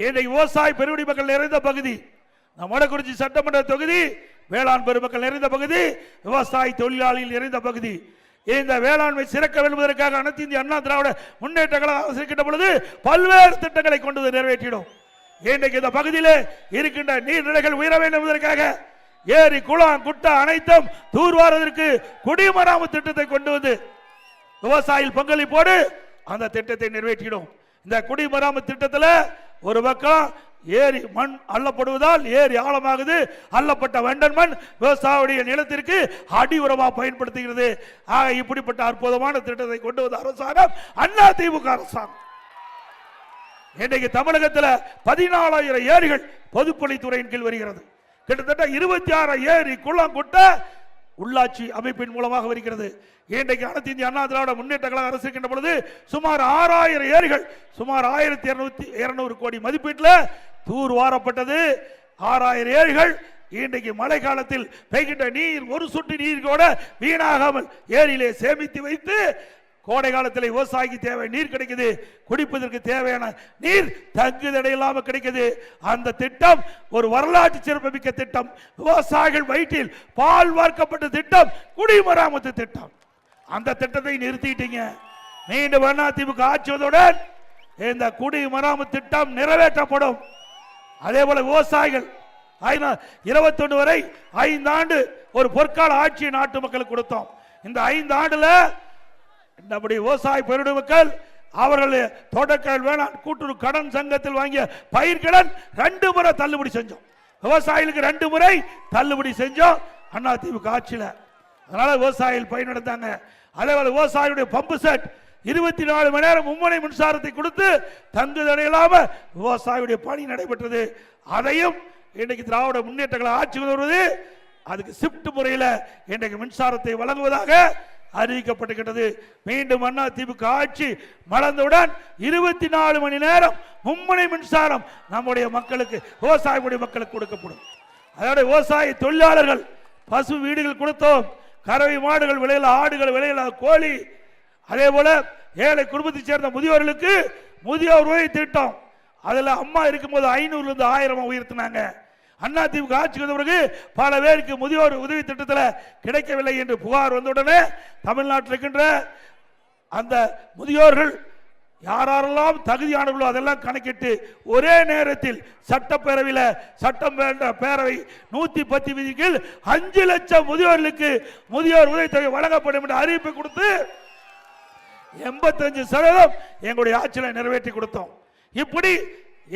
இன்றைக்கு விவசாய பெருவடி மக்கள் நிறைந்த பகுதி நம் வடக்குறிச்சி சட்டமன்ற தொகுதி வேளாண் பெருமக்கள் நிறைந்த பகுதி விவசாய தொழிலாளிகள் நிறைந்த பகுதி. இந்த வேளாண்மை சிறக்க வெல்வதற்காக அனைத்து இந்திய அண்ணா திராவிட முன்னேற்ற கழகம் பொழுது பல்வேறு திட்டங்களை கொண்டு வந்து நிறைவேற்றிடும் இன்றைக்கு இந்த பகுதியில் இருக்கின்ற நீர்நிலைகள் உயர வேண்டும் என்பதற்காக ஏரி குளம் குட்டை அனைத்தும் தூர்வாரதற்கு குடிமராமத்து திட்டத்தை கொண்டு வந்து விவசாயிகள் பங்களிப்போடு அந்த திட்டத்தை நிறைவேற்றிடும் இந்த குடிமராமத்து திட்டத்தில் ஒரு பக்கம் ஏரி மண் அள்ளப்படுவதால் ஏரி ஆழமாகுது. அள்ளப்பட்ட வெண்டன் மண் விவசாயிய நிலத்திற்கு அடி உரமாக பயன்படுத்துகிறது. ஆக இப்படிப்பட்ட அற்புதமான திட்டத்தை கொண்டு வந்த அரசாங்கம் அண்ணா திமுக அரசாங்கம். இன்றைக்கு தமிழகத்தில் பதினாலாயிரம் ஏரிகள் பொதுப்பணித்துறையின் கீழ் வருகிறது. கிட்டத்தட்ட இருபத்தி ஆறு ஏரி குளம் குட்டை உள்ளாட்சி அமைப்பின் மூலமாக வருகிறது. இன்றைக்கு அனைத்து இந்திய அண்ணா திராவிட முன்னேற்ற கழக அரசு இருக்கின்ற பொழுது சுமார் ஆறாயிரம் ஏரிகள் சுமார் ஆயிரத்தி இரநூத்தி இருநூறு கோடி மதிப்பீட்டில் தூர் வாரப்பட்டது. ஆறாயிரம் ஏரிகள் இன்றைக்கு மழை காலத்தில் பெய்கின்ற நீர் ஒரு சொட்டு நீர் கூட வீணாகாமல் ஏரியிலே சேமித்து வைத்து கோடை காலத்தில் விவசாயிக்கு தேவை நீர் கிடைக்குது. குடிப்பதற்கு தேவையான நீர் தங்குதடை இல்லாமல் கிடைக்குது. அந்த திட்டம் ஒரு வரலாற்று சிறப்புமிக்க திட்டம். விவசாயிகள் வயிற்றில் பால் வார்க்கப்பட்ட திட்டம் குடிமராமத்து திட்டம். அந்த திட்டத்தை நிறுத்திட்டீங்க. மீண்டும் அண்ணா திமுக ஆட்சியதுடன் இந்த குடிமராமத்து திட்டம் நிறைவேற்றப்படும். அதே போல விவசாயிகள் இருபத்தொன்று வரை ஐந்து ஆண்டு ஒரு பொற்கால ஆட்சியை நாட்டு மக்களுக்கு கொடுத்தோம். இந்த ஐந்து ஆண்டுல நம்முடைய விவசாய பெருடு மக்கள் அவர்கள் தொடக்க வேளாண் கூட்டுறவு கடன் சங்கத்தில் வாங்கிய பயிர்கடன் ரெண்டு முறை தள்ளுபடி செஞ்சோம். விவசாயிகளுக்கு ரெண்டு முறை தள்ளுபடி செஞ்சோம். அண்ணா திமுக ஆட்சியில். அதனால விவசாயிகள் பயனடைந்தாங்க. அதே போல விவசாயியுடைய பம்பு செட் இருபத்தி நாலு மணி நேரம் மும்முனை மின்சாரத்தை கொடுத்து தங்குதடை இல்லாம விவசாயியுடைய பணி நடைபெற்றது. அதையும் இன்னைக்கு திராவிட முன்னேற்றங்களை ஆட்சி வருவது அதுக்கு ஷிப்ட் முறையில் இன்றைக்கு மின்சாரத்தை வழங்குவதாக அறிவிக்கப்பட்டிருக்கிறது மீண்டும் அண்ணா திமுக ஆட்சி மலர்ந்தவுடன் இருபத்தி நாலு மணி நேரம் மும்முனை மின்சாரம் நம்முடைய மக்களுக்கு விவசாயமுடைய மக்களுக்கு கொடுக்கப்படும். அதோட விவசாய தொழிலாளர்கள் பசு வீடுகள் கொடுத்தோம். கறவை மாடுகள் விலையில ஆடுகள் விலையில கோழி. அதே போல ஏழை குடும்பத்தை சேர்ந்த முதியோர்களுக்கு முதியோர் உதவி திட்டம். அதில் அம்மா இருக்கும்போது ஐநூறுலேருந்து ஆயிரம் உயர்த்தினாங்க. அண்ணா திமுக ஆட்சிக்கு வந்த பிறகு பல பேருக்கு முதியோர் உதவி திட்டத்தில் கிடைக்கவில்லை என்று புகார் வந்தவுடனே தமிழ்நாட்டில் இருக்கின்ற அந்த முதியோர்கள் யாரெல்லாம் தகுதியானவர்களோ அதெல்லாம் கணக்கிட்டு ஒரே நேரத்தில் சட்டப்பேரவையில் சட்டம் வேண்ட பேரவை நூற்றி பத்து விதிகள் அஞ்சு லட்சம் முதியோர்களுக்கு முதியோர் உதவித்தொகை வழங்கப்படும் என்று அறிவிப்பு கொடுத்து எண்பத்தஞ்சு சதவீதம் எங்களுடைய ஆட்சியில் நிறைவேற்றி கொடுத்தோம். இப்படி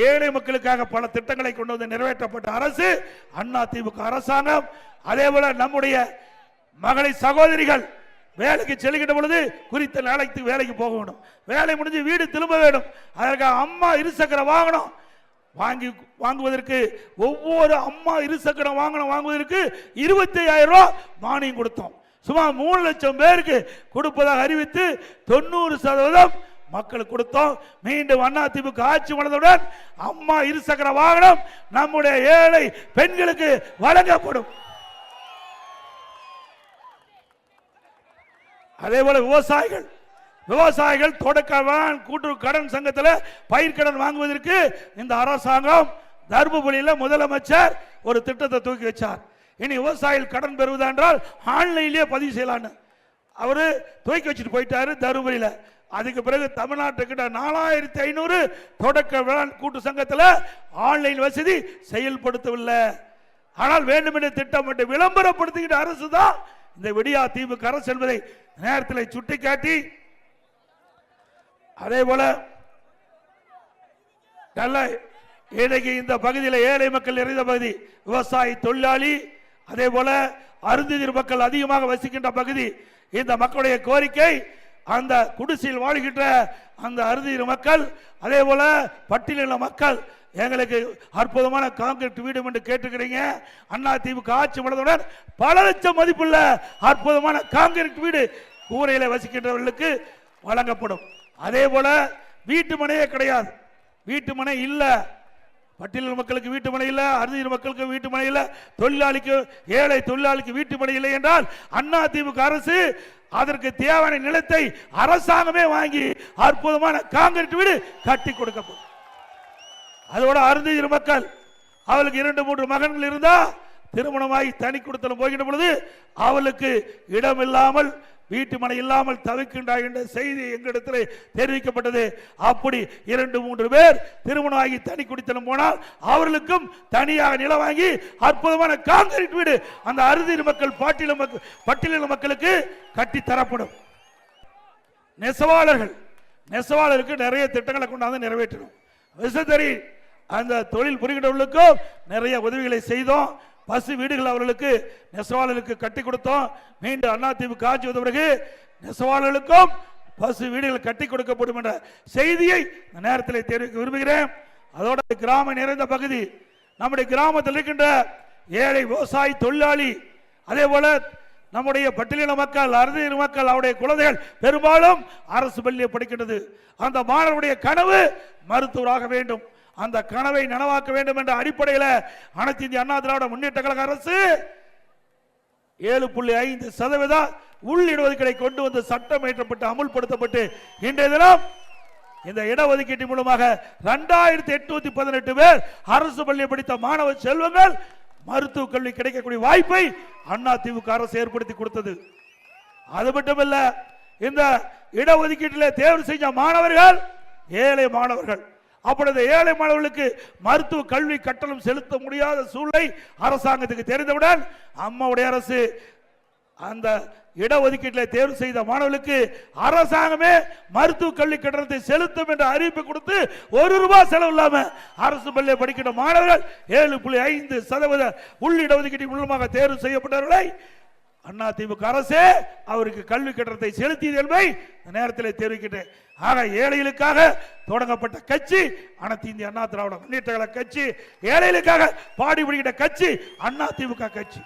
ஏழை மக்களுக்காக பல திட்டங்களை கொண்டு வந்து நிறைவேற்றப்பட்ட அரசு அண்ணா திமுக அரசாங்கம். அதே போல நம்முடைய மகளை சகோதரிகள் வேலைக்கு செல்கின்ற பொழுது குறித்த நாளைக்கு வேலைக்கு போக வேண்டும். வேலை முடிஞ்சு வீடு திரும்ப வேண்டும். அதற்காக அம்மா இருசக்கர வாகனம் வாங்கி வாங்குவதற்கு ஒவ்வொரு அம்மா இருசக்கரம் வாகனம் வாங்குவதற்கு இருபத்தி ஐயாயிரம் ரூபா மானியம் கொடுத்தோம். சுமார் மூணு லட்சம் பேருக்கு கொடுப்பதாக அறிவித்து தொண்ணூறு சதவீதம் மக்களுக்கு கொடுத்தோம். மீண்டும் அண்ணா திமுக ஆட்சி வந்தவுடன் அம்மா இருசக்கர வாகனம் நம்முடைய ஏழை பெண்களுக்கு வழங்கப்படும். அதே போல விவசாயிகள் விவசாயிகள் தொடக்க கூட்டுறவு கடன் சங்கத்தில் பயிர்க்கடன் வாங்குவதற்கு இந்த அரசாங்கம் தர்மபுரியில் முதலமைச்சர் ஒரு திட்டத்தை தூக்கி வச்சார். இனி விவசாயிகள் கடன் பெறுவதென்றால் ஆன்லைன்லேயே பதிவு செய்யலான்னு. அவர் தூக்கி வச்சுட்டு போயிட்டாரு தருமபுரியில். அதுக்கு பிறகு தமிழ்நாட்டுக்கிட்ட நாலாயிரத்தி ஐநூறு தொடக்க வேளாண் கூட்டு சங்கத்தில் ஆன்லைன் வசதி செயல்படுத்தவில்லை. ஆனால் வேண்டுமென்ற திட்டம் மட்டும் விளம்பரப்படுத்திக்கிட்ட அரசு தான் இந்த விடியா திமுக அரசு என்பதை நேரத்தில் சுட்டிக்காட்டி அதே போல நல்ல இன்னைக்கு இந்த பகுதியில் ஏழை மக்கள் நிறைந்த பகுதி விவசாயி தொழிலாளி அதே போல அருந்ததிர் மக்கள் அதிகமாக வசிக்கின்ற பகுதி இந்த மக்களுடைய கோரிக்கை அந்த குடிசையில் வாழ்கின்ற அந்த அருந்ததிர் மக்கள் அதே போல பட்டியலின மக்கள் எங்களுக்கு அற்புதமான காங்கிரீட் வீடு என்று கேட்டுக்கிறீங்க அண்ணா திமுக ஆட்சி மனதுடன் பல லட்சம் மதிப்புள்ள அற்புதமான காங்கிரீட் வீடு கூரையில் வசிக்கின்றவர்களுக்கு வழங்கப்படும். அதே போல வீட்டு மனையே கிடையாது. வீட்டு மனை இல்லை. பட்டியல் மக்களுக்கு வீட்டு மனை இல்லை அறுதியில் மக்களுக்கு வீட்டு மனை இல்லை தொழிலாளிக்கு ஏழை தொழிலாளிக்கு வீட்டு மனை இல்லை என்றால் அண்ணா திமுக அரசு அதற்கு தேவையான நிலத்தை அரசாங்கமே வாங்கி அற்புதமான காங்கிரீட் வீடு கட்டி கொடுக்கப்படும் அதோட அருந்ததி மக்கள் அவளுக்கு இரண்டு மூன்று மகன்கள் இருந்தா திருமணமாகி தனி குடுத்தனம் போகின்ற பொழுது அவளுக்கு இடம் இல்லாமல் வீட்டு மனை இல்லாமல் தவிக்கின்றாய் என்ற செய்தி எங்களிடத்தில் தெரிவிக்கப்பட்டது. அப்படி இரண்டு மூன்று பேர் திருமணம் ஆகி தனி குடித்தனம் போனால் அவர்களுக்கும் தனியாக நிலம் வாங்கி அற்புதமான காங்கிரீட் வீடு அந்த அறுதிர் மக்கள் பாட்டில மக்கள் பட்டியலின மக்களுக்கு கட்டி தரப்படும். நெசவாளர்கள் நெசவாளருக்கு நிறைய திட்டங்களை கொண்டாந்து நிறைவேற்றணும். விசைத்தறி அந்த தொழில் புரிகின்றவர்களுக்கும் நிறைய உதவிகளை செய்தோம். பசு வீடுகள் அவர்களுக்கு நெசவாளர்களுக்கு கட்டி கொடுத்தோம். மீண்டும் அண்ணா திமுக ஆட்சி வந்த பிறகு நெசவாளர்களுக்கும் பசு வீடுகள் கட்டி கொடுக்கப்படும் என்ற செய்தியை இந்த நேரத்தில் தெரிவிக்க விரும்புகிறேன். அதோட கிராம நிறைந்த பகுதி நம்முடைய கிராமத்தில் இருக்கின்ற ஏழை விவசாயி தொழிலாளி அதே போல நம்முடைய பட்டியலின மக்கள் அறுதியின மக்கள் அவருடைய குழந்தைகள் பெரும்பாலும் அரசு பள்ளியை படிக்கின்றது. அந்த மாணவருடைய கனவு மருத்துவராக வேண்டும். அந்த கனவை நனவாக்க வேண்டும் என்ற அடிப்படையில் அனைத்து இந்திய அண்ணா திராவிட முன்னேற்ற கழக அரசு ஏழு புள்ளி ஐந்து சதவீத உள் இடஒதுக்கீடை கொண்டு வந்து சட்டம் இயற்றப்பட்டு அமுல்படுத்தப்பட்டு இன்றைய தினம் இந்த இடஒதுக்கீட்டு மூலமாக ரெண்டாயிரத்தி எட்நூத்தி பதினெட்டு பேர் அரசு பள்ளியை படித்த மாணவ செல்வங்கள் மருத்துவ கல்வி கிடைக்கக்கூடிய வாய்ப்பை அண்ணா திமுக அரசு ஏற்படுத்தி கொடுத்தது. அது மட்டுமல்ல இந்த இடஒதுக்கீட்டில் தேர்வு செஞ்ச மாணவர்கள் ஏழை மாணவர்கள் அப்பொழுது ஏழை மாணவர்களுக்கு மருத்துவ கல்வி கட்டணம் செலுத்த முடியாத சூழ்நிலை அரசாங்கத்துக்கு தெரிந்தவுடன் அம்மாவுடைய அரசு அந்த இடஒதுக்கீட்டில் தேர்வு செய்த மாணவர்களுக்கு அரசாங்கமே மருத்துவ கல்வி கட்டணத்தை செலுத்தும் என்ற அறிவிப்பு கொடுத்து ஒரு ரூபாய் செலவு இல்லாம அரசு பள்ளியை படிக்கின்ற மாணவர்கள் ஏழு புள்ளி ஐந்து சதவீத உள் இடஒதுக்கீட்டின் மூலமாக தேர்வு செய்யப்பட்டவர்களை அண்ணா திமுக அரசே அவருக்கு கல்வி கட்டணத்தை செலுத்தியது என்பதை இந்த நேரத்தில் தெரிவிக்கின்றேன் ஆக ஏழைகளுக்காக தொடங்கப்பட்ட கட்சி அனைத்து இந்திய அண்ணா திராவிட முன்னேற்ற கழக கட்சி ஏழைகளுக்காக பாடுபடுகின்ற கட்சி அண்ணா திமுக கட்சி.